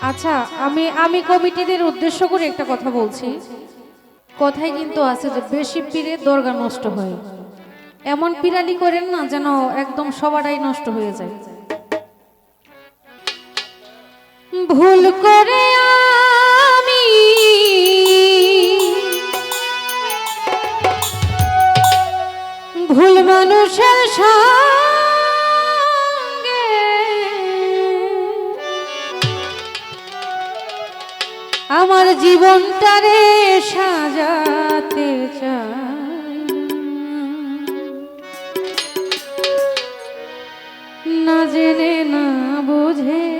আচ্ছা আমি আমি কমিটিদের উদ্দেশ্য করে একটা কথা বলছি। কথাই কিন্তু আছে যে বেশি পীরে দরগা নষ্ট হয়। এমন পিরালি করেন না যেন একদম সবারই নষ্ট হয়ে যায়। ভুল করে আমি ভুল মানুষের সঙ্গে আমার জীবনটারে সাজাতে চাই। না জেনে না বুঝে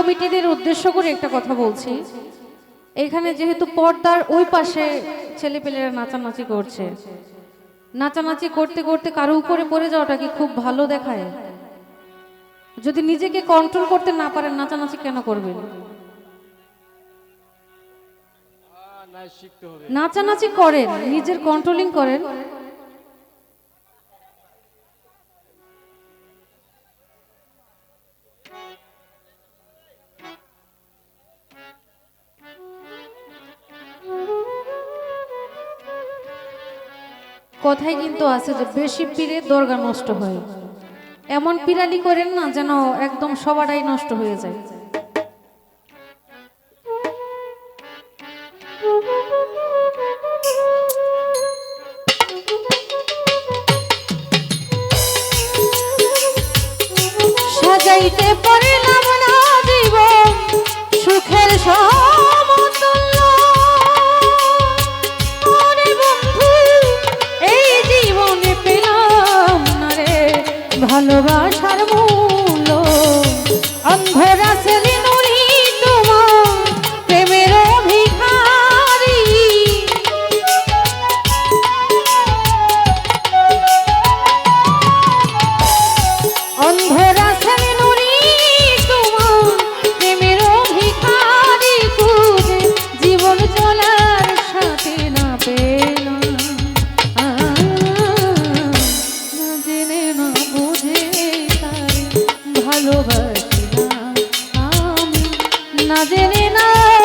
কমিটিদের উদ্দেশ্য করে একটা কথা বলছি। এখানে যেহেতু পর্দার ওই পাশে ছেলেপেলেরা নাচানাচি করছে। নাচানাচি করতে করতে কারও উপরে পড়ে যাওয়াটা কি খুব ভালো দেখায়? যদি নিজেকে কন্ট্রোল করতে না পারেন নাচানাচি কেন করবেন? নাচানাচি করেন নিজের কন্ট্রোলিং করেন। কথাই কিন্তু আছে যে বেশি পিড়ে দরগা নষ্ট হয়। এমন পিড়ালি করেন না যেন একদম সবারাই নষ্ট হয়ে যায়। না জেনে না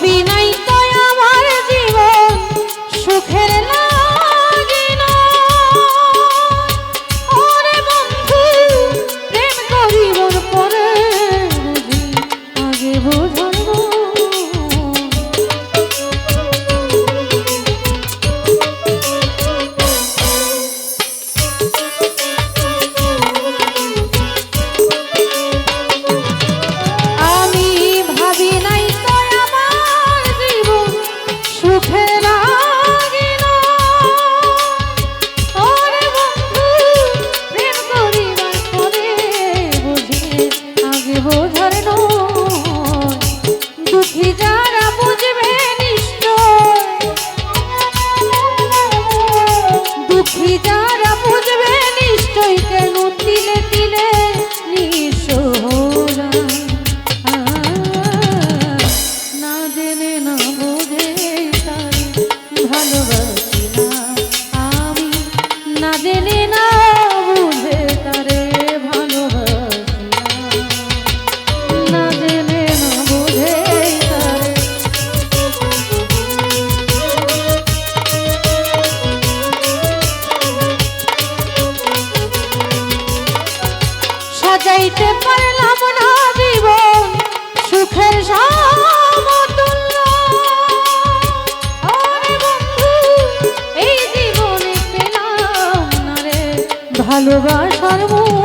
be nice. ভালোবাসার মন